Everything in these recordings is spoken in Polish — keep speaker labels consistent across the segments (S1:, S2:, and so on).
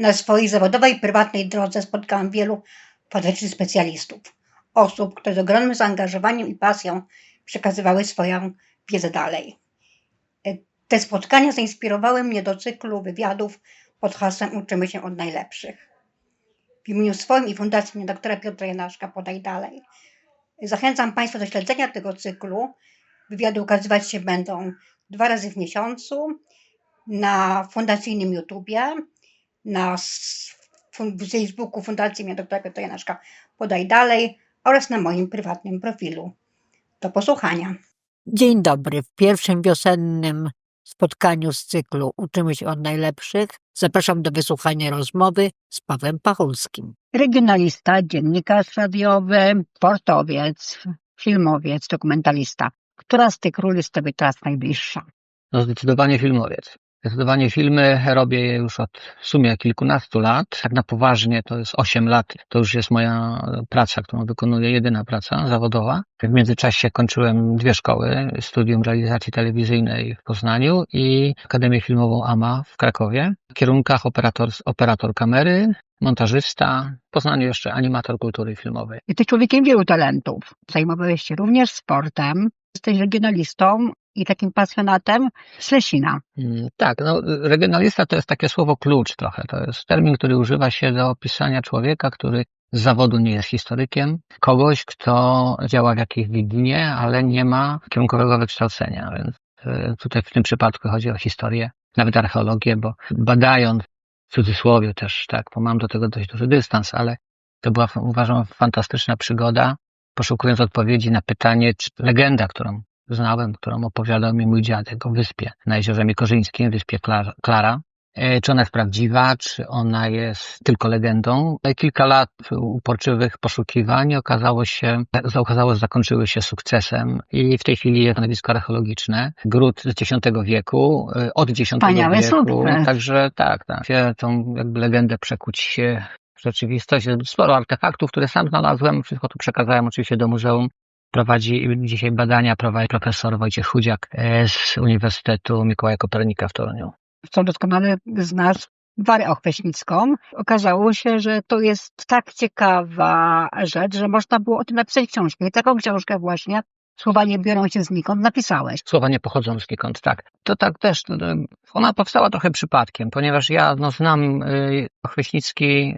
S1: Na swojej zawodowej, prywatnej drodze spotkałam wielu fantastycznych specjalistów. Osób, które z ogromnym zaangażowaniem i pasją przekazywały swoją wiedzę dalej. Te spotkania zainspirowały mnie do cyklu wywiadów pod hasłem Uczymy się od najlepszych. W imieniu swoim i Fundacji doktora Piotra Janaszka podaj dalej. Zachęcam Państwa do śledzenia tego cyklu. Wywiady ukazywać się będą dwa razy w miesiącu na fundacyjnym YouTubie, na Facebooku Fundacji imienia doktora Piotra Janaszka podaj dalej oraz na moim prywatnym profilu. Do posłuchania.
S2: Dzień dobry. W pierwszym wiosennym spotkaniu z cyklu Uczymy się od najlepszych zapraszam do wysłuchania rozmowy z Pawłem Pachulskim. Regionalista, dziennikarz radiowy, sportowiec, filmowiec, dokumentalista. Która z tych ról jest Tobie teraz najbliższa?
S3: No zdecydowanie filmowiec. Zdecydowanie filmy robię je już od w sumie kilkunastu lat. Tak na poważnie to jest 8 lat. To już jest moja praca, którą wykonuję, jedyna praca zawodowa. W międzyczasie kończyłem dwie szkoły. Studium realizacji telewizyjnej w Poznaniu i Akademię Filmową AMA w Krakowie. W kierunkach operator, operator kamery, montażysta, w Poznaniu jeszcze animator kultury filmowej.
S2: Jesteś człowiekiem wielu talentów. Zajmowałeś się również sportem. Jesteś regionalistą i takim pasjonatem Ślesina.
S3: Mm, Tak, no, regionalista to jest takie słowo klucz trochę. To jest termin, który używa się do opisania człowieka, który z zawodu nie jest historykiem, kogoś, kto działa w jakiejś dziedzinie, ale nie ma kierunkowego wykształcenia. Więc e, tutaj w tym przypadku chodzi o historię, nawet archeologię, bo badając w cudzysłowie też, tak, bo mam do tego dość duży dystans, ale to była, uważam, fantastyczna przygoda, poszukując odpowiedzi na pytanie, czy legenda, którą znałem, którą opowiadał mi mój dziadek o wyspie na jeziorze Mikorzyńskim, wyspie Klar- Klara. E, Czy ona jest prawdziwa, czy ona jest tylko legendą? E, Kilka lat uporczywych poszukiwań okazało się, okazało, że zakończyły się sukcesem i w tej chwili jest stanowisko archeologiczne. Gród z X wieku, e, od X
S2: Wspaniały
S3: wieku.
S2: sukces.
S3: Także tak, tak. Tą jakby legendę przekuć się w rzeczywistość. Sporo artefaktów, które sam znalazłem, wszystko to przekazałem oczywiście do muzeum prowadzi dzisiaj badania, prowadzi profesor Wojciech Chudziak e, z Uniwersytetu Mikołaja Kopernika w Toruniu.
S2: co doskonale znasz Warę Ochweśnicką. Okazało się, że to jest tak ciekawa rzecz, że można było o tym napisać książkę. I taką książkę właśnie, słowa nie biorą się znikąd, napisałeś.
S3: Słowa nie pochodzą znikąd, tak. To tak też, no, no, ona powstała trochę przypadkiem, ponieważ ja no, znam y,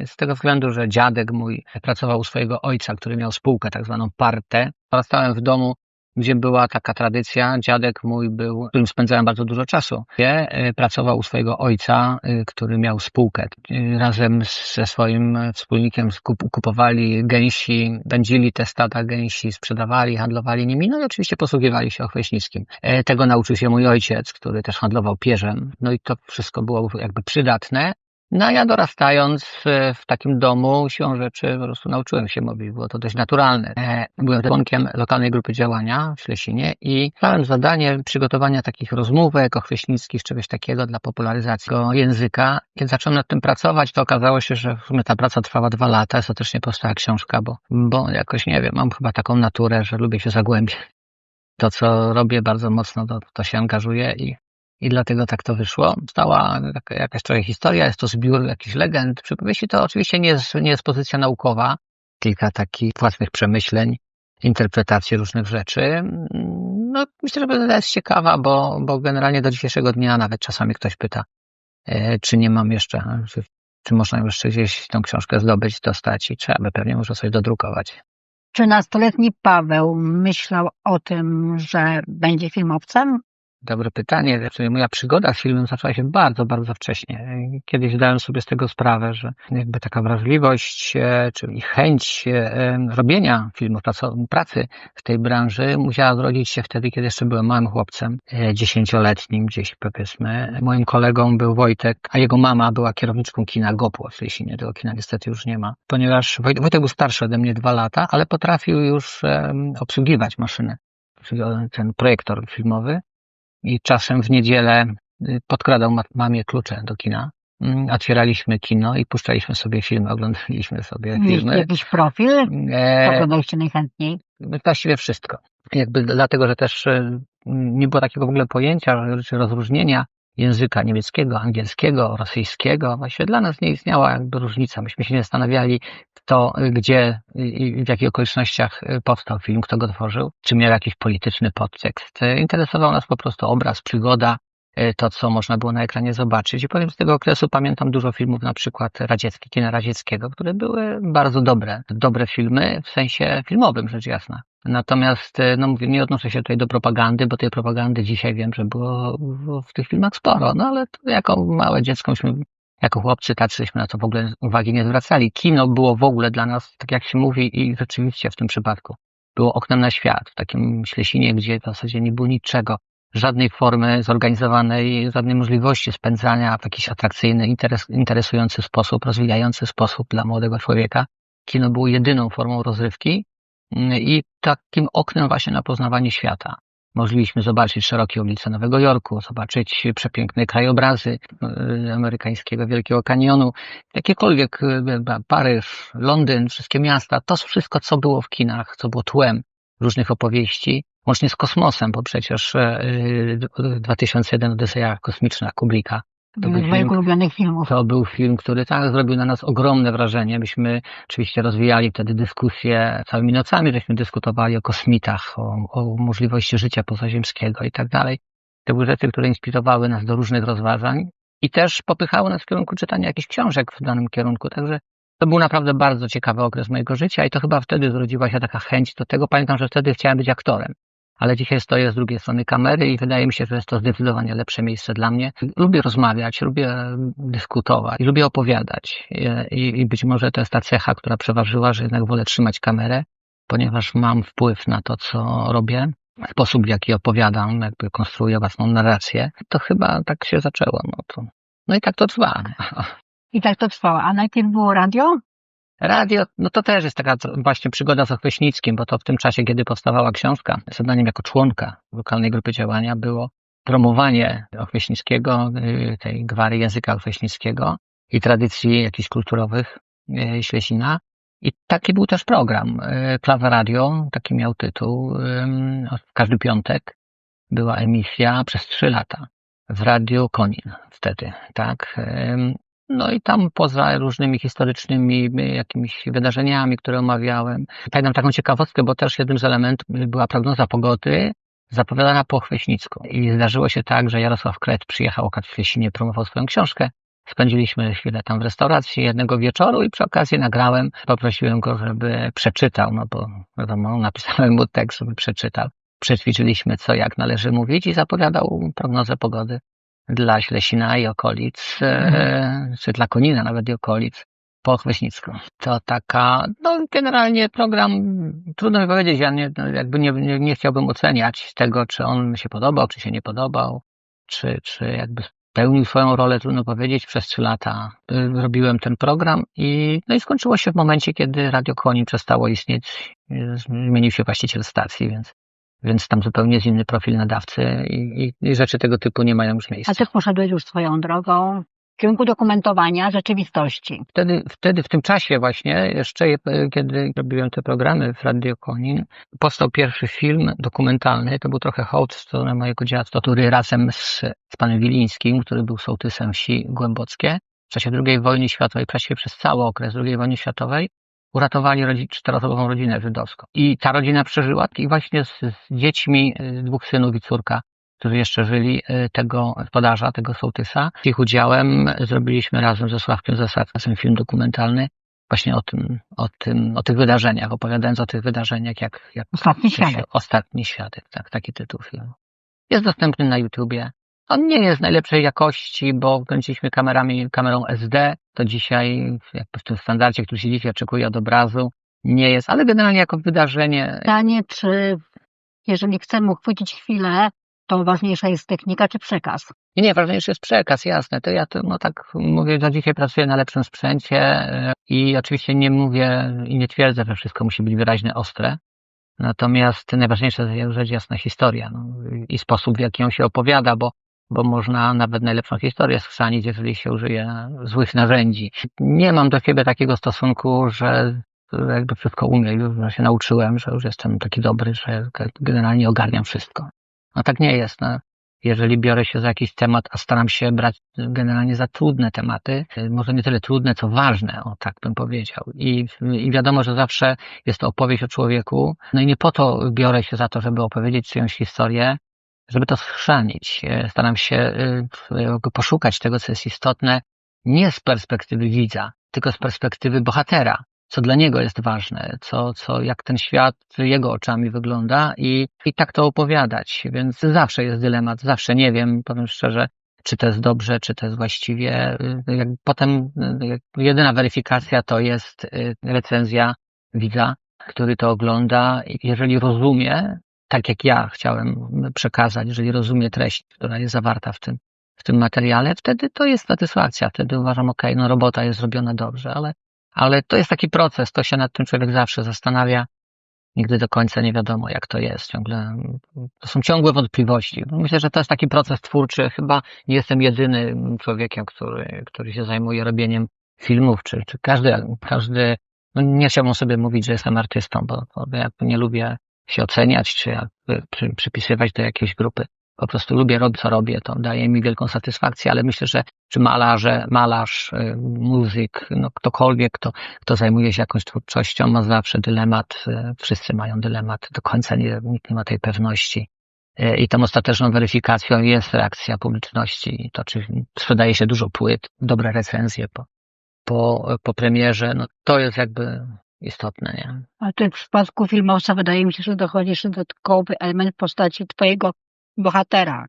S3: z tego względu, że dziadek mój pracował u swojego ojca, który miał spółkę tak zwaną partę. Dorastałem w domu, gdzie była taka tradycja. Dziadek mój był, którym spędzałem bardzo dużo czasu. Y, Pracował u swojego ojca, y, który miał spółkę. Y, Razem ze swoim wspólnikiem kupowali gęsi, będzili te stada gęsi, sprzedawali, handlowali nimi, no i oczywiście posługiwali się ochweśnickim. E, Tego nauczył się mój ojciec, który też handlował pierzem. No i to wszystko było jakby przydatne. No ja dorastając e, w takim domu, siłą rzeczy po prostu nauczyłem się mówić, było to dość naturalne. E, Byłem członkiem lokalnej grupy działania w Ślesinie i miałem zadanie przygotowania takich rozmówek ochweśnickich, czegoś takiego dla popularyzacji języka. Kiedy zacząłem nad tym pracować, to okazało się, że w sumie ta praca trwała dwa lata, ostatecznie powstała książka, bo, bo jakoś nie wiem, mam chyba taką naturę, że lubię się zagłębiać. To, co robię bardzo mocno, to, to się angażuję i i dlatego tak to wyszło. Stała jaka- jakaś trochę historia, jest to zbiór jakichś legend, przypowieści. To oczywiście nie jest, nie jest pozycja naukowa, kilka takich własnych przemyśleń, interpretacji różnych rzeczy. No, myślę, że będę jest ciekawa, bo, bo generalnie do dzisiejszego dnia nawet czasami ktoś pyta, e, czy nie mam jeszcze, czy, czy można jeszcze gdzieś tą książkę zdobyć, dostać i trzeba by pewnie może coś dodrukować.
S2: Czy nastoletni Paweł myślał o tym, że będzie filmowcem?
S3: Dobre pytanie. Moja przygoda z filmem zaczęła się bardzo, bardzo wcześnie. Kiedyś zdałem sobie z tego sprawę, że jakby taka wrażliwość, e, czyli chęć e, robienia praco- pracy w tej branży musiała zrodzić się wtedy, kiedy jeszcze byłem małym chłopcem, e, dziesięcioletnim gdzieś powiedzmy. Moim kolegą był Wojtek, a jego mama była kierowniczką kina Gopło w Ślesinie. Tego kina niestety już nie ma. Ponieważ Wojt- Wojtek był starszy ode mnie dwa lata, ale potrafił już obsługiwać maszynę, ten projektor filmowy i czasem w niedzielę y, podkradał ma- mamie klucze do kina. Mm, Otwieraliśmy kino i puszczaliśmy sobie filmy, oglądaliśmy sobie filmy.
S2: jakiś profil? Co oglądaliście najchętniej?
S3: właściwie wszystko. Jakby dlatego, że też e, nie było takiego w ogóle pojęcia, czy rozróżnienia języka niemieckiego, angielskiego, rosyjskiego. Właściwie dla nas nie istniała jakby różnica. Myśmy się nie zastanawiali, kto, gdzie i w jakich okolicznościach y, powstał film, kto go tworzył, czy miał jakiś polityczny podtekst. Y, Interesował nas po prostu obraz, przygoda, y, to, co można było na ekranie zobaczyć. I powiem, z tego okresu pamiętam dużo filmów, na przykład radzieckich, kina radzieckiego, które były bardzo dobre. Dobre filmy w sensie filmowym, rzecz jasna. Natomiast, e, no mówię, nie odnoszę się tutaj do propagandy, bo tej propagandy dzisiaj wiem, że było w- tych filmach sporo, no ale jako małe dziecko myśmy, jako chłopcy tacyśmy na to w ogóle uwagi nie zwracali. Kino było w ogóle dla nas, tak jak się mówi i rzeczywiście w tym przypadku, było oknem na świat, w takim Ślesinie, gdzie w zasadzie nie było niczego, żadnej formy zorganizowanej, żadnej możliwości spędzania w jakiś atrakcyjny, interes, interesujący sposób, rozwijający sposób dla młodego człowieka. Kino było jedyną formą rozrywki, i takim oknem właśnie na poznawanie świata. Mogliśmy zobaczyć szerokie ulice Nowego Jorku, zobaczyć przepiękne krajobrazy y, amerykańskiego Wielkiego Kanionu, jakiekolwiek y, Paryż, Londyn, wszystkie miasta, to wszystko, co było w kinach, co było tłem różnych opowieści, łącznie z kosmosem, bo przecież y, 2001 Odyseja Kosmiczna Kublika To
S2: moich
S3: film-
S2: ulubionych filmów.
S3: to był film, który tak zrobił na nas ogromne wrażenie. Myśmy oczywiście rozwijali wtedy dyskusje całymi nocami, żeśmy dyskutowali o kosmitach, o, o możliwości życia pozaziemskiego i tak dalej. To były rzeczy, które inspirowały nas do różnych rozważań i też popychały nas w kierunku czytania jakichś książek w danym kierunku. Także to był naprawdę bardzo ciekawy okres mojego życia i to chyba wtedy zrodziła się taka chęć do tego. Pamiętam, że wtedy chciałem być aktorem. Ale dzisiaj stoję z drugiej strony kamery i wydaje mi się, że jest to zdecydowanie lepsze miejsce dla mnie. Lubię rozmawiać, lubię dyskutować, i lubię opowiadać. I, I być może to jest ta cecha, która przeważyła, że jednak wolę trzymać kamerę, ponieważ mam wpływ na to, co robię, sposób, w jaki opowiadam, jakby konstruuję własną narrację. To chyba tak się zaczęło. No, to, no i tak to trwa.
S2: I tak to trwało. A najpierw było radio?
S3: Radio, no to też jest taka właśnie przygoda z Ochweśnickim, bo to w tym czasie, kiedy powstawała książka, zadaniem jako członka lokalnej grupy działania było promowanie Ochweśnickiego, y, tej gwary języka ochweśnickiego i tradycji jakichś kulturowych y, Ślesina. I taki był też program. y, Klawe Radio, taki miał tytuł. W każdy piątek była emisja przez trzy lata w Radiu Konin wtedy, tak. No i tam poza różnymi historycznymi jakimiś wydarzeniami, które omawiałem. Pamiętam taką ciekawostkę, bo też jednym z elementów była prognoza pogody zapowiadana po Chweśnicku. I zdarzyło się tak, że Jarosław Kret przyjechał w Ślesinie, promował swoją książkę. Spędziliśmy chwilę tam w restauracji jednego wieczoru i przy okazji nagrałem, poprosiłem go, żeby przeczytał, no bo wiadomo, napisałem mu tekst, żeby przeczytał. Przećwiczyliśmy, co jak należy mówić i zapowiadał prognozę pogody dla Ślesina i okolic, e, czy dla Konina nawet i okolic po Chweśnicku. To taka, no generalnie program, trudno mi powiedzieć, ja nie, no, jakby nie, nie, nie chciałbym oceniać tego, czy on mi się podobał, czy się nie podobał, czy, czy jakby pełnił swoją rolę, trudno powiedzieć. Przez trzy lata y, robiłem ten program i, no i skończyło się w momencie, kiedy Radio Konin przestało istnieć, y, zmienił się właściciel stacji, więc więc tam zupełnie jest inny profil nadawcy i, i, i rzeczy tego typu nie mają już miejsca.
S2: A ty poszedłeś już swoją drogą w kierunku dokumentowania rzeczywistości.
S3: Wtedy, wtedy, w tym czasie właśnie, jeszcze je- kiedy robiłem te programy w Radio Konin, powstał pierwszy film dokumentalny. To był trochę hołd w stronę mojego dziadka, który razem z, z panem Wilińskim, który był sołtysem wsi Głębockie, w czasie II wojny światowej, właściwie przez cały okres II wojny światowej, uratowali rodzi- czteroosobową rodzinę żydowską. I ta rodzina przeżyła i właśnie z, z dziećmi y, dwóch synów i córka, którzy jeszcze żyli, y, tego gospodarza, tego sołtysa. Z ich udziałem zrobiliśmy razem ze Sławkiem Zasadcem film dokumentalny właśnie o tym, o tym, o tych wydarzeniach, opowiadając o tych wydarzeniach, jak, jak
S2: Ostatni świadek.
S3: Ostatni świadek, tak, taki tytuł filmu. Jest dostępny na YouTubie. On nie jest najlepszej jakości, bo kręciliśmy kamerami, kamerą SD. To dzisiaj, jakby w tym standardzie, który się dzisiaj oczekuje od obrazu, nie jest, ale generalnie jako wydarzenie
S2: Pytanie, czy jeżeli chcemy uchwycić chwilę, to ważniejsza jest technika czy przekaz?
S3: Nie, nie, ważniejszy jest przekaz, jasne. To ja to, no tak mówię, że dzisiaj pracuję na lepszym sprzęcie e, i oczywiście nie mówię i nie twierdzę, że wszystko musi być wyraźnie ostre. Natomiast najważniejsza jest rzecz jasna historia no, i sposób, w jaki ją się opowiada, bo, bo można nawet najlepszą historię schrzanić, jeżeli się użyje złych narzędzi. Nie mam do siebie takiego stosunku, że jakby wszystko umiem, już się nauczyłem, że już jestem taki dobry, że generalnie ogarniam wszystko. No tak nie jest. No. jeżeli biorę się za jakiś temat, a staram się brać generalnie za trudne tematy, może nie tyle trudne, co ważne, o tak bym powiedział. I, I wiadomo, że zawsze jest to opowieść o człowieku. No i nie po to biorę się za to, żeby opowiedzieć czyjąś historię, żeby to schrzanić. Staram się y, poszukać tego, co jest istotne, nie z perspektywy widza, tylko z perspektywy bohatera, co dla niego jest ważne, co, co, jak ten świat jego oczami wygląda i, i tak to opowiadać. Więc zawsze jest dylemat, zawsze nie wiem, powiem szczerze, czy to jest dobrze, czy to jest właściwie. Jak potem jedyna weryfikacja to jest recenzja widza, który to ogląda. Jeżeli rozumie, tak jak ja chciałem przekazać, jeżeli rozumie treść, która jest zawarta w tym, w tym materiale, wtedy to jest satysfakcja. Wtedy uważam, ok, no robota jest zrobiona dobrze, ale, ale to jest taki proces, to się nad tym człowiek zawsze zastanawia. Nigdy do końca nie wiadomo, jak to jest. Ciągle, to są ciągłe wątpliwości. Myślę, że to jest taki proces twórczy. Chyba nie jestem jedynym człowiekiem, który, który się zajmuje robieniem filmów, czy, czy każdy, każdy, no nie chciałbym sobie mówić, że jestem artystą, bo, bo ja nie lubię się oceniać, czy jakby przy, przypisywać do jakiejś grupy. Po prostu lubię robić, co robię, to daje mi wielką satysfakcję, ale myślę, że czy malarze, malarz, y, muzyk, no ktokolwiek, kto, kto zajmuje się jakąś twórczością, ma zawsze dylemat, y, wszyscy mają dylemat, do końca nie, nikt nie ma tej pewności. Y, I tą ostateczną weryfikacją jest reakcja publiczności. To, czy sprzedaje się dużo płyt, dobre recenzje po, po, po premierze, no to jest jakby istotne, nie?
S2: A tu w przypadku filmowca wydaje mi się, że dochodzi jeszcze dodatkowy element w postaci twojego bohatera.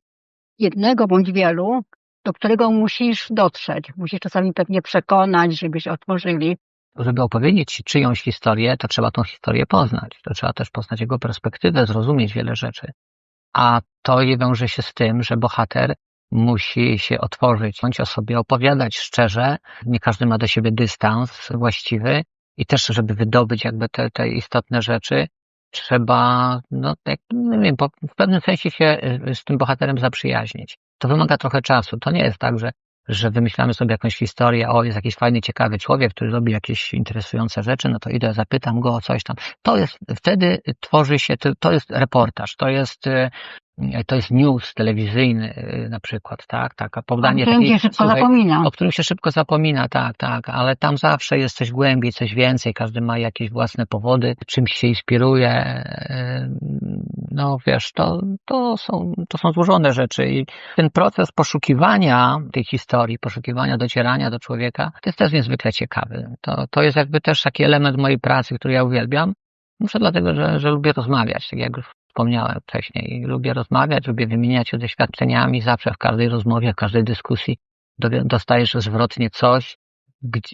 S2: Jednego bądź wielu, do którego musisz dotrzeć. Musisz czasami pewnie przekonać, żebyś otworzyli.
S3: Żeby opowiedzieć czyjąś historię, to trzeba tą historię poznać. To trzeba też poznać jego perspektywę, zrozumieć wiele rzeczy. A to wiąże się z tym, że bohater musi się otworzyć, bądź o sobie opowiadać szczerze. Nie każdy ma do siebie dystans właściwy i też, żeby wydobyć jakby te, te istotne rzeczy, trzeba, no, jak, nie wiem, w pewnym sensie się y, z tym bohaterem zaprzyjaźnić. To wymaga trochę czasu. To nie jest tak, że, że wymyślamy sobie jakąś historię, o, jest jakiś fajny, ciekawy człowiek, który robi jakieś interesujące rzeczy, no to idę, zapytam go o coś tam. To jest, wtedy tworzy się, to, to jest reportaż, to jest, y, to jest news telewizyjny y, na przykład, tak, tak, podanie
S2: o którym
S3: takiej,
S2: się szybko
S3: słuchaj,
S2: zapomina.
S3: o którym się szybko zapomina, tak, tak, ale tam zawsze jest coś głębiej, coś więcej, każdy ma jakieś własne powody, czymś się inspiruje, e, no wiesz, to, to, są, to są złożone rzeczy i ten proces poszukiwania tej historii, poszukiwania, docierania do człowieka, to jest też niezwykle ciekawy. To, to jest jakby też taki element mojej pracy, który ja uwielbiam. Muszę dlatego, że, że lubię rozmawiać, tak jak już wspomniałem wcześniej. Lubię rozmawiać, lubię wymieniać się doświadczeniami, zawsze w każdej rozmowie, w każdej dyskusji dostajesz zwrotnie coś,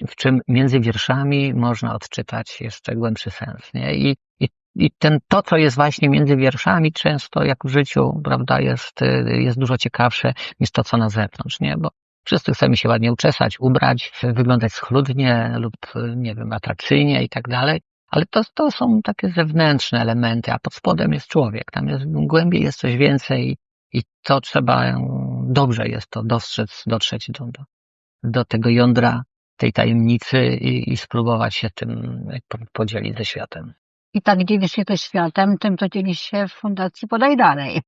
S3: w czym między wierszami można odczytać jeszcze głębszy sens. Nie? I, i, i ten, to, co jest właśnie między wierszami, często jak w życiu, prawda, jest, jest dużo ciekawsze niż to, co na zewnątrz, nie? Bo wszyscy chcemy się ładnie uczesać, ubrać, wyglądać schludnie lub, nie wiem, atrakcyjnie i tak dalej. Ale to, to są takie zewnętrzne elementy, a pod spodem jest człowiek. Tam jest głębiej jest coś więcej i to trzeba dobrze jest to dostrzec, dotrzeć do, do, do tego jądra tej tajemnicy i, i spróbować się tym podzielić ze światem.
S2: I tak dzielisz się też światem, tym to dzielisz się w Fundacji Podaj Dalej.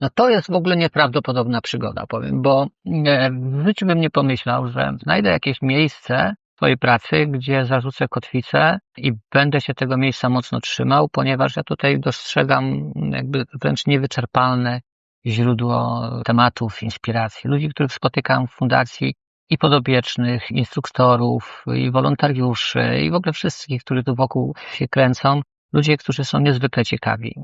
S3: No to jest w ogóle nieprawdopodobna przygoda, powiem, bo w życiu bym nie pomyślał, że znajdę jakieś miejsce, swojej pracy, gdzie zarzucę kotwicę i będę się tego miejsca mocno trzymał, ponieważ ja tutaj dostrzegam jakby wręcz niewyczerpalne źródło tematów, inspiracji. Ludzi, których spotykam w fundacji i podobiecznych, instruktorów, i wolontariuszy, i w ogóle wszystkich, którzy tu wokół się kręcą. Ludzie, którzy są niezwykle ciekawi.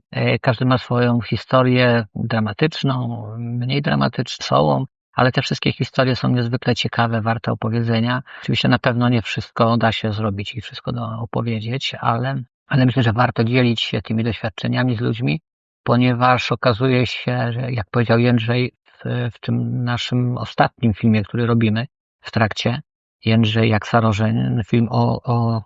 S3: Każdy ma swoją historię dramatyczną, mniej dramatyczną, ale te wszystkie historie są niezwykle ciekawe, warte opowiedzenia. Oczywiście na pewno nie wszystko da się zrobić i wszystko da opowiedzieć, ale, ale myślę, że warto dzielić się tymi doświadczeniami z ludźmi, ponieważ okazuje się, że jak powiedział Jędrzej w, w tym naszym ostatnim filmie, który robimy w trakcie, Jędrzej jak Sarożeń, film o, o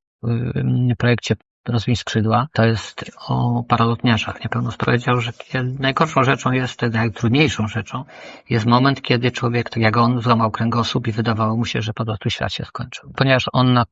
S3: projekcie Rozwiń skrzydła. To jest o paralotniarzach niepełnosprawnych. Powiedział, że najgorszą rzeczą jest, najtrudniejszą rzeczą jest moment, kiedy człowiek, tak jak on, złamał kręgosłup i wydawało mu się, że po prostu świat się skończył. Ponieważ on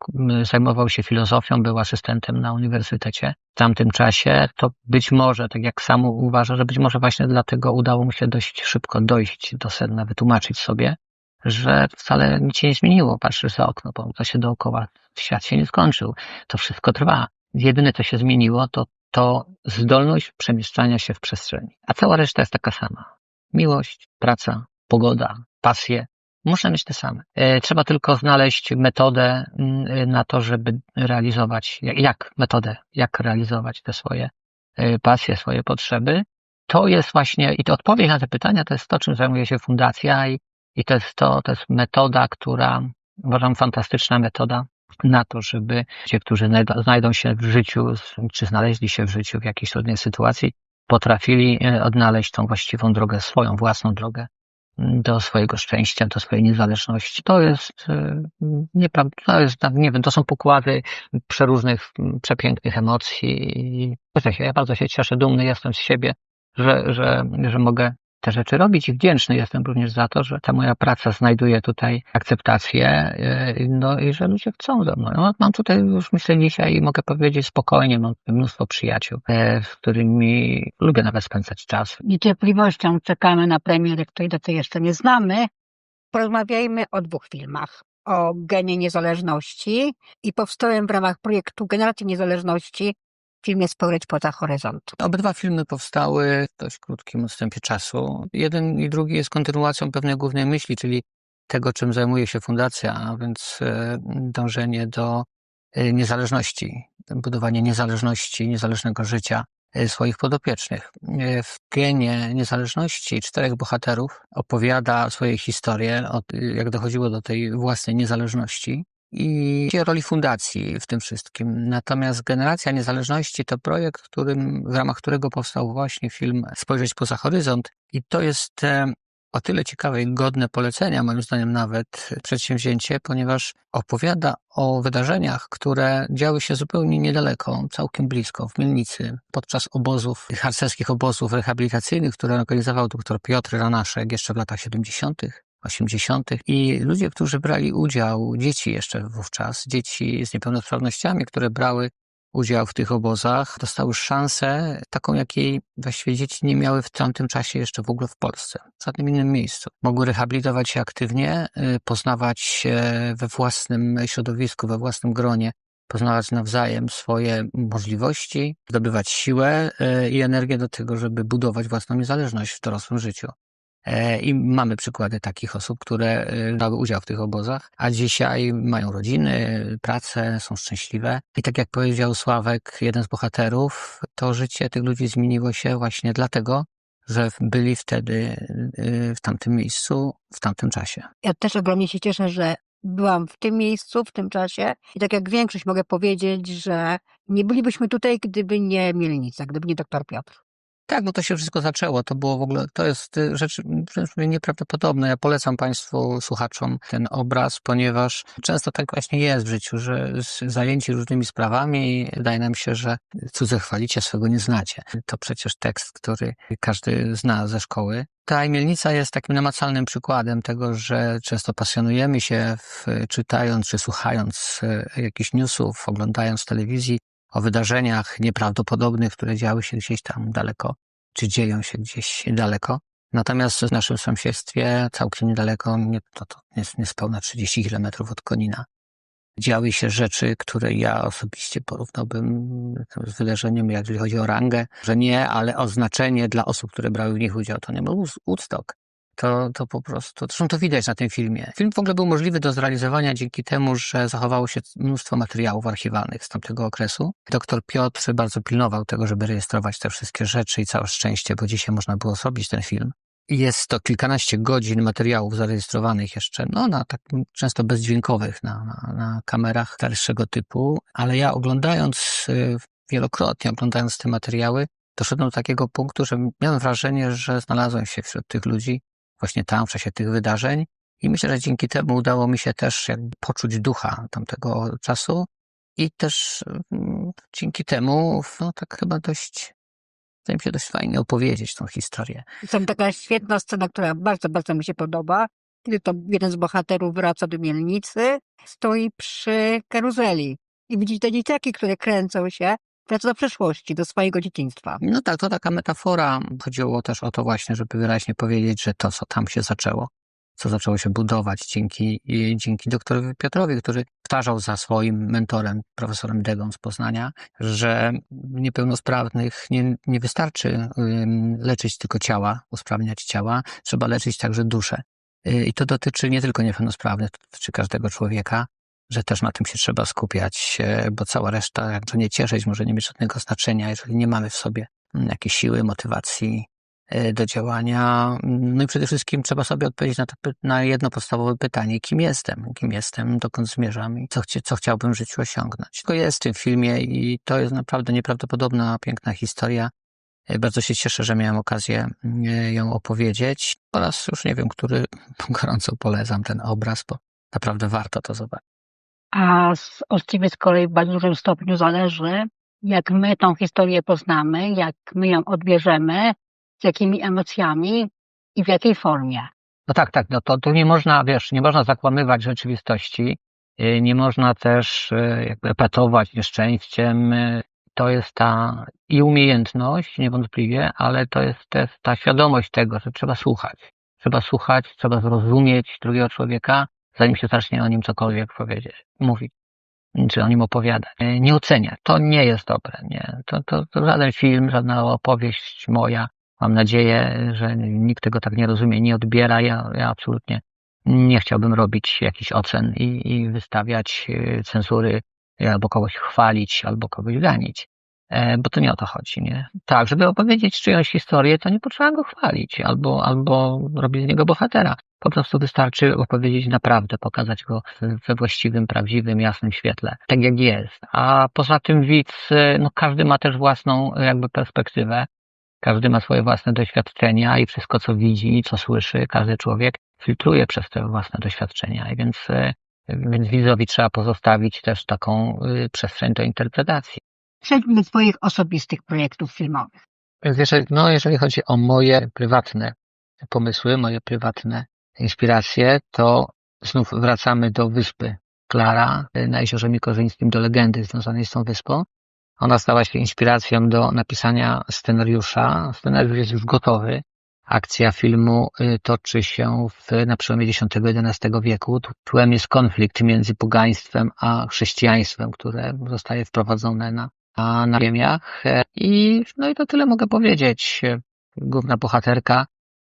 S3: zajmował się filozofią, był asystentem na uniwersytecie w tamtym czasie, to być może, tak jak sam uważa, że być może właśnie dlatego udało mu się dość szybko dojść do sedna, wytłumaczyć sobie, że wcale nic się nie zmieniło. Patrzysz za okno, bo to się dookoła, świat się nie skończył. To wszystko trwa. Jedyne, co się zmieniło, to, to zdolność przemieszczania się w przestrzeni. A cała reszta jest taka sama. Miłość, praca, pogoda, pasje. Muszą być te same. E, Trzeba tylko znaleźć metodę mm, na to, żeby realizować, jak- jak metodę, jak realizować te swoje e, pasje, swoje potrzeby. To jest właśnie, i to odpowiedź na te pytania to jest to, czym zajmuje się fundacja i, i to jest to, to jest metoda, która uważam fantastyczna metoda na to, żeby ci, którzy znajdą- się w życiu, czy znaleźli się w życiu w jakiejś trudnej sytuacji, potrafili e, odnaleźć tą właściwą drogę, swoją własną drogę m, do swojego szczęścia, do swojej niezależności. To jest e, nieprawda, to nie to są pokłady przeróżnych, przepięknych emocji. Ja bardzo się cieszę, dumny jestem z siebie, że, że, że mogę te rzeczy robić i wdzięczny jestem również za to, że ta moja praca znajduje tutaj akceptację, e, no i że ludzie chcą ze mną. No, mam tutaj już myślę dzisiaj mogę powiedzieć spokojnie, mam mnóstwo przyjaciół, e, z którymi lubię nawet spędzać czas.
S2: niecierpliwością czekamy na premierę, której daty jeszcze nie znamy. Porozmawiajmy o dwóch filmach. O Genie Niezależności i powstałym w ramach projektu Generacji Niezależności filmie Społecz poza horyzont.
S3: Obydwa filmy powstały w dość krótkim odstępie czasu. Jeden i drugi jest kontynuacją pewnej głównej myśli, czyli tego, czym zajmuje się fundacja, a więc e, dążenie do e, niezależności, budowanie niezależności, niezależnego życia e, swoich podopiecznych. W genie niezależności czterech bohaterów opowiada swoje historie, jak dochodziło do tej własnej niezależności i roli fundacji w tym wszystkim. Natomiast Generacja Niezależności to projekt, którym, w ramach którego powstał właśnie film Spojrzeć poza horyzont i to jest e, o tyle ciekawe i godne polecenia, moim zdaniem nawet, przedsięwzięcie, ponieważ opowiada o wydarzeniach, które działy się zupełnie niedaleko, całkiem blisko, w Mielnicy, podczas obozów, harcerskich obozów rehabilitacyjnych, które organizował dr Piotr Ranaszek jeszcze w latach 70., 80. I ludzie, którzy brali udział, dzieci jeszcze wówczas, dzieci z niepełnosprawnościami, które brały udział w tych obozach, dostały szansę taką, jakiej właściwie dzieci nie miały w tamtym czasie jeszcze w ogóle w Polsce, w żadnym innym miejscu. Mogły rehabilitować się aktywnie, y, poznawać się we własnym środowisku, we własnym gronie, poznawać nawzajem swoje możliwości, zdobywać siłę y, i energię do tego, żeby budować własną niezależność w dorosłym życiu. E, I mamy przykłady takich osób, które e, brały udział w tych obozach, a dzisiaj mają rodziny, pracę, są szczęśliwe. I tak jak powiedział Sławek, jeden z bohaterów, to życie tych ludzi zmieniło się właśnie dlatego, że byli wtedy e, w tamtym miejscu, w tamtym czasie.
S2: Ja też ogromnie się cieszę, że byłam w tym miejscu, w tym czasie i tak jak większość mogę powiedzieć, że nie bylibyśmy tutaj, gdyby nie Mielnica, gdyby nie doktor Piotr.
S3: Tak, bo to się wszystko zaczęło. To było w ogóle, to jest y, rzecz wręcz nieprawdopodobna. Ja polecam Państwu, słuchaczom ten obraz, ponieważ często tak właśnie jest w życiu, że zajęci różnymi sprawami wydaje nam się, że cudze chwalicie, swego nie znacie. To przecież tekst, który każdy zna ze szkoły. Ta mielnica jest takim namacalnym przykładem tego, że często pasjonujemy się w, czytając czy słuchając y, jakichś newsów, oglądając telewizji, o wydarzeniach nieprawdopodobnych, które działy się gdzieś tam daleko, czy dzieją się gdzieś daleko. Natomiast w naszym sąsiedztwie, całkiem niedaleko, nie, to, to jest niespełna 30 kilometrów od Konina, działy się rzeczy, które ja osobiście porównałbym z wydarzeniem, jeżeli chodzi o rangę, że nie, ale o znaczenie dla osób, które brały w nich udział. To nie był Woodstock. To, to po prostu, zresztą to widać na tym filmie. Film w ogóle był możliwy do zrealizowania dzięki temu, że zachowało się mnóstwo materiałów archiwalnych z tamtego okresu. Doktor Piotr bardzo pilnował tego, żeby rejestrować te wszystkie rzeczy i całe szczęście, bo dzisiaj można było zrobić ten film. Jest to kilkanaście godzin materiałów zarejestrowanych jeszcze, no na tak często bezdźwiękowych, na, na, na kamerach starszego typu, ale ja oglądając y, wielokrotnie, oglądając te materiały, doszedłem do takiego punktu, że miałem wrażenie, że znalazłem się wśród tych ludzi właśnie tam w czasie tych wydarzeń. I myślę, że dzięki temu udało mi się też jakby poczuć ducha tamtego czasu. I też mm, dzięki temu, no tak chyba dość, wydaje mi się dość fajnie opowiedzieć tą historię.
S2: Są taka świetna scena, która bardzo, bardzo mi się podoba, kiedy to jeden z bohaterów wraca do Mielnicy, stoi przy karuzeli. I widzi te dzieciaki, które kręcą się, wraca do przeszłości, do swojego dzieciństwa.
S3: No tak, to taka metafora. Chodziło też o to właśnie, żeby wyraźnie powiedzieć, że to, co tam się zaczęło, co zaczęło się budować dzięki, dzięki doktorowi Piotrowi, który powtarzał za swoim mentorem, profesorem Degą z Poznania, że niepełnosprawnych nie, nie wystarczy leczyć tylko ciała, usprawniać ciała, trzeba leczyć także duszę. Y, I to dotyczy nie tylko niepełnosprawnych, to dotyczy każdego człowieka, że też na tym się trzeba skupiać, e, bo cała reszta, jakże nie cieszyć, może nie mieć żadnego znaczenia, jeżeli nie mamy w sobie mm, jakiejś siły, motywacji e, do działania. No i przede wszystkim trzeba sobie odpowiedzieć na, to, na jedno podstawowe pytanie, kim jestem, kim jestem, dokąd zmierzam i co, chcie, co chciałbym w życiu osiągnąć. To jest w tym filmie i to jest naprawdę nieprawdopodobna, piękna historia. E, Bardzo się cieszę, że miałem okazję mm, ją opowiedzieć. Po raz już nie wiem, który gorąco polecam ten obraz, bo naprawdę warto to zobaczyć.
S2: A z, od z kolei w bardzo dużym stopniu zależy, jak my tą historię poznamy, jak my ją odbierzemy, z jakimi emocjami i w jakiej formie.
S3: No tak, tak, no to tu nie można, wiesz, nie można zakłamywać rzeczywistości, y, nie można też y, jakby epatować nieszczęściem. y, To jest ta i umiejętność, niewątpliwie, ale to jest też ta świadomość tego, że trzeba słuchać. Trzeba słuchać, trzeba zrozumieć drugiego człowieka, zanim się zacznie o nim cokolwiek powiedzieć, mówić, czy o nim opowiadać. Y, Nie oceniać. To nie jest dobre, nie. To, to, to żaden film, żadna opowieść moja, Mam nadzieję, że nikt tego tak nie rozumie, nie odbiera. Ja, ja absolutnie nie chciałbym robić jakichś ocen i, i wystawiać y, cenzury, albo kogoś chwalić, albo kogoś ganić. E, Bo to nie o to chodzi, nie? Tak, żeby opowiedzieć czyjąś historię, to nie potrzeba go chwalić, albo, albo robić z niego bohatera. Po prostu wystarczy opowiedzieć naprawdę, pokazać go w- we właściwym, prawdziwym, jasnym świetle, tak jak jest. A poza tym widz, y, no każdy ma też własną y, jakby perspektywę. Każdy ma swoje własne doświadczenia i wszystko, co widzi, co słyszy, każdy człowiek filtruje przez te własne doświadczenia. I więc, e, więc widzowi trzeba pozostawić też taką y, przestrzeń do interpretacji.
S2: Przejdźmy do twoich osobistych projektów filmowych.
S3: Więc jeżeli, no, jeżeli chodzi o moje prywatne pomysły, moje prywatne inspiracje, to znów wracamy do wyspy Klara na Jeziorze Mikorzyńskim, do legendy związanej z tą wyspą. Ona stała się inspiracją do napisania scenariusza. Scenariusz jest już gotowy. Akcja filmu y, toczy się w, na przełomie X i XI wieku. Tłem jest konflikt między pogaństwem a chrześcijaństwem, które zostaje wprowadzone na, na, ziemiach. I, no i to tyle mogę powiedzieć. Główna bohaterka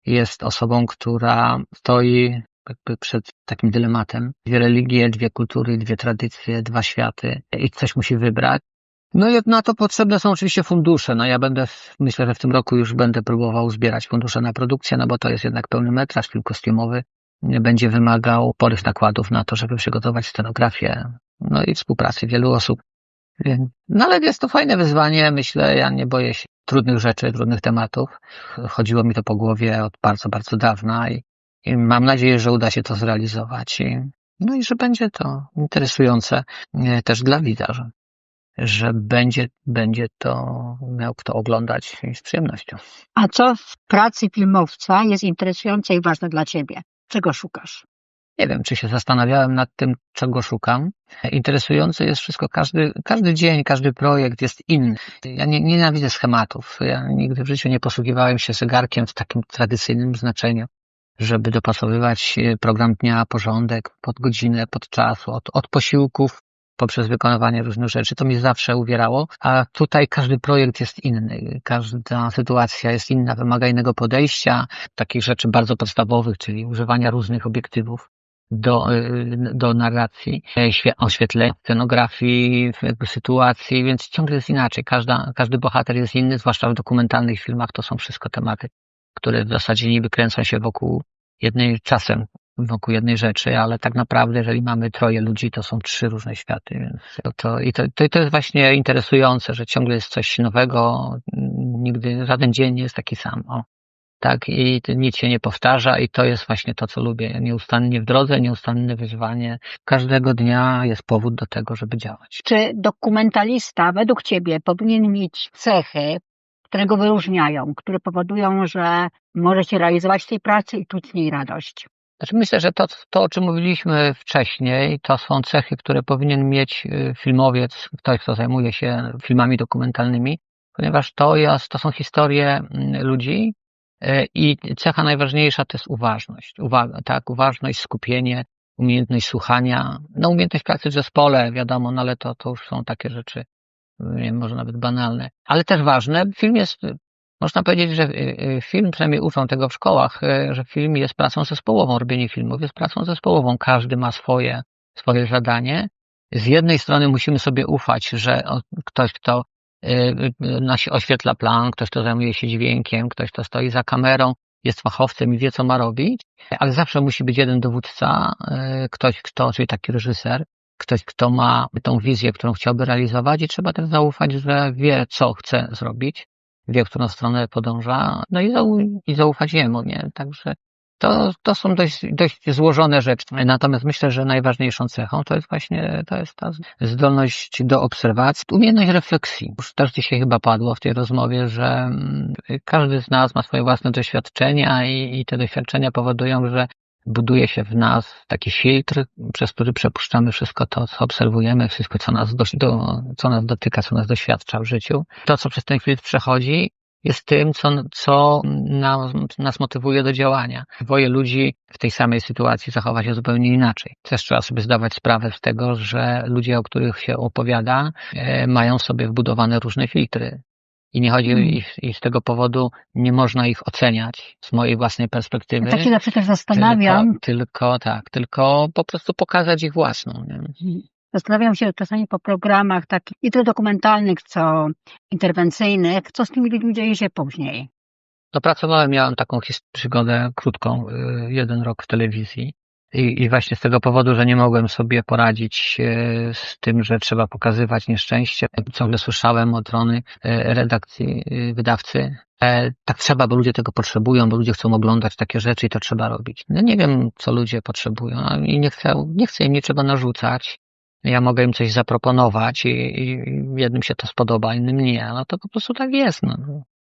S3: jest osobą, która stoi jakby przed takim dylematem. Dwie religie, dwie kultury, dwie tradycje, dwa światy i coś musi wybrać. No i na to potrzebne są oczywiście fundusze. No ja będę, myślę, że w tym roku już będę próbował zbierać fundusze na produkcję, no bo to jest jednak pełny metraż, film kostiumowy. Będzie wymagał sporych nakładów na to, żeby przygotować scenografię, no i współpracy wielu osób. No ale jest to fajne wyzwanie, myślę, ja nie boję się trudnych rzeczy, trudnych tematów. Chodziło mi to po głowie od bardzo, bardzo dawna i, i mam nadzieję, że uda się to zrealizować. I, no i że będzie to interesujące e, też dla widza, że, będzie, będzie to miał kto oglądać z przyjemnością.
S2: A co w pracy filmowca jest interesujące i ważne dla ciebie? Czego szukasz?
S3: Nie wiem, czy się zastanawiałem nad tym, czego szukam. Interesujące jest wszystko, każdy, każdy dzień, każdy projekt jest inny. Ja nie, nienawidzę schematów. Ja nigdy w życiu nie posługiwałem się zegarkiem w takim tradycyjnym znaczeniu, żeby dopasowywać e, program dnia, porządek pod godzinę, pod czas, od, od posiłków poprzez wykonywanie różnych rzeczy. To mnie zawsze uwierało, a tutaj każdy projekt jest inny. Każda sytuacja jest inna, wymaga innego podejścia, takich rzeczy bardzo podstawowych, czyli używania różnych obiektywów do, y, do narracji, e, świe- oświetlenia, scenografii, sytuacji, więc ciągle jest inaczej. Każda, każdy bohater jest inny, zwłaszcza w dokumentalnych filmach to są wszystko tematy, które w zasadzie niby kręcą się wokół jednej, czasem wokół jednej rzeczy, ale tak naprawdę, jeżeli mamy troje ludzi, to są trzy różne światy, więc to, to, i to, to, to jest właśnie interesujące, że ciągle jest coś nowego, nigdy, żaden dzień nie jest taki sam. O. tak, i nic się nie powtarza i to jest właśnie to, co lubię. Nieustannie w drodze, nieustanne wyzwanie. Każdego dnia jest powód do tego, żeby działać.
S2: Czy dokumentalista według Ciebie powinien mieć cechy, które go wyróżniają, które powodują, że może się realizować w tej pracy i czuć z niej radość?
S3: Znaczy myślę, że to, to, o czym mówiliśmy wcześniej, to są cechy, które powinien mieć y, filmowiec, ktoś, kto zajmuje się filmami dokumentalnymi, ponieważ to, jest, to są historie mm, ludzi i cecha najważniejsza to jest uważność. Uwaga, tak, uważność, skupienie, umiejętność słuchania, no umiejętność pracy w zespole, wiadomo, no ale to, to już są takie rzeczy, nie wiem, może nawet banalne, ale też ważne. Film jest można powiedzieć, że y, y, film, przynajmniej uczą tego w szkołach, że film jest pracą zespołową, robienie filmów jest pracą zespołową. Każdy ma swoje, swoje zadanie. Z jednej strony musimy sobie ufać, że ktoś, kto oświetla plan, ktoś, kto zajmuje się dźwiękiem, ktoś, kto stoi za kamerą, jest fachowcem i wie, co ma robić, ale zawsze musi być jeden dowódca, ktoś, kto, czyli taki reżyser, ktoś, kto ma tą wizję, którą chciałby realizować i trzeba też zaufać, że wie, co chce zrobić wie, w którą stronę podąża, no i zaufać jemu, nie? Także to, to są dość, dość złożone rzeczy. Natomiast myślę, że najważniejszą cechą to jest właśnie to jest ta zdolność do obserwacji, umiejętność refleksji. Już też dzisiaj chyba padło w tej rozmowie, że mm, każdy z nas ma swoje własne doświadczenia i, i te doświadczenia powodują, że buduje się w nas taki filtr, przez który przepuszczamy wszystko to, co obserwujemy, wszystko, co nas, do, co nas dotyka, co nas doświadcza w życiu. To, co przez ten filtr przechodzi, jest tym, co, co nas, nas motywuje do działania. Dwoje ludzi w tej samej sytuacji zachowa się zupełnie inaczej. Też trzeba sobie zdawać sprawę z tego, że ludzie, o których się opowiada, e, mają sobie wbudowane różne filtry. I nie chodzi,
S2: Mm.
S3: i, i z tego powodu nie można ich oceniać z mojej własnej perspektywy.
S2: Tak się zawsze też zastanawiam,
S3: Tylko, tylko tak, tylko po prostu pokazać ich własną. Nie?
S2: Zastanawiam się czasami po programach takich i to dokumentalnych, co interwencyjnych, co z tymi ludźmi dzieje się później.
S3: No pracowałem, miałem taką przygodę krótką, y, jeden rok w telewizji. I, I właśnie z tego powodu, że nie mogłem sobie poradzić e, z tym, że trzeba pokazywać nieszczęście, ciągle słyszałem od strony e, redakcji, wydawcy, tak trzeba, bo ludzie tego potrzebują, bo ludzie chcą oglądać takie rzeczy i to trzeba robić. No nie wiem, co ludzie potrzebują i nie chcę, nie chcę im niczego narzucać. Ja mogę im coś zaproponować i, i jednym się to spodoba, innym nie. No to po prostu tak jest. No.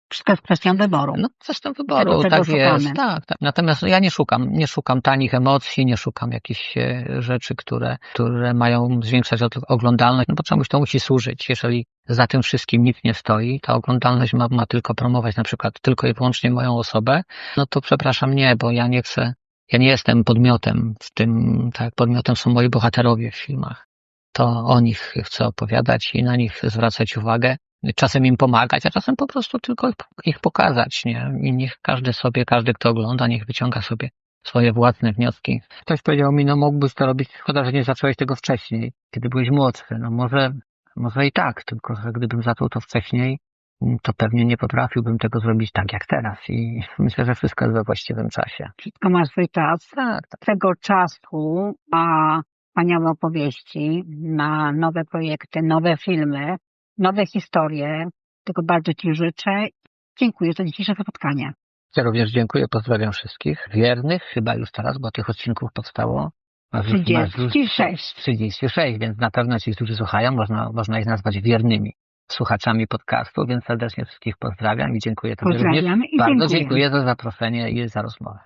S2: Wszystko jest kwestią wyboru.
S3: No,
S2: Tego,
S3: wyboru,
S2: czego
S3: tak jest. Tak, tak. Natomiast ja nie szukam, nie szukam tanich emocji, nie szukam jakichś e, rzeczy, które, które mają zwiększać oglądalność, no bo czemuś to musi służyć. Jeżeli za tym wszystkim nic nie stoi, ta oglądalność ma, ma tylko promować na przykład tylko i wyłącznie moją osobę, no to przepraszam, nie, bo ja nie chcę, ja nie jestem podmiotem w tym, tak, podmiotem są moi bohaterowie w filmach. To o nich chcę opowiadać i na nich zwracać uwagę czasem im pomagać, a czasem po prostu tylko ich- pokazać, nie? I niech każdy sobie, każdy, kto ogląda, niech wyciąga sobie swoje własne wnioski. Ktoś powiedział mi, no mógłbyś to robić, szkoda, że nie zacząłeś tego wcześniej, kiedy byłeś młodszy. No może, może i tak, tylko że gdybym zaczął to wcześniej, to pewnie nie potrafiłbym tego zrobić tak jak teraz i myślę, że wszystko jest we właściwym czasie.
S2: Wszystko ma swój czas.
S3: Tak, tak.
S2: Tego czasu ma wspaniałe opowieści, na nowe projekty, nowe filmy, nowe historie. Tego bardzo Ci życzę. Dziękuję za dzisiejsze spotkanie.
S3: Ja również dziękuję, pozdrawiam wszystkich. Wiernych, chyba już teraz, bo tych odcinków powstało. masz już- masz już
S2: 36.
S3: 36, więc na pewno ci, którzy słuchają, można, można ich nazwać wiernymi słuchaczami podcastu, więc serdecznie wszystkich pozdrawiam i dziękuję Tobie również.
S2: Pozdrawiam i
S3: Bardzo
S2: dziękuję.
S3: dziękuję za zaproszenie i za rozmowę.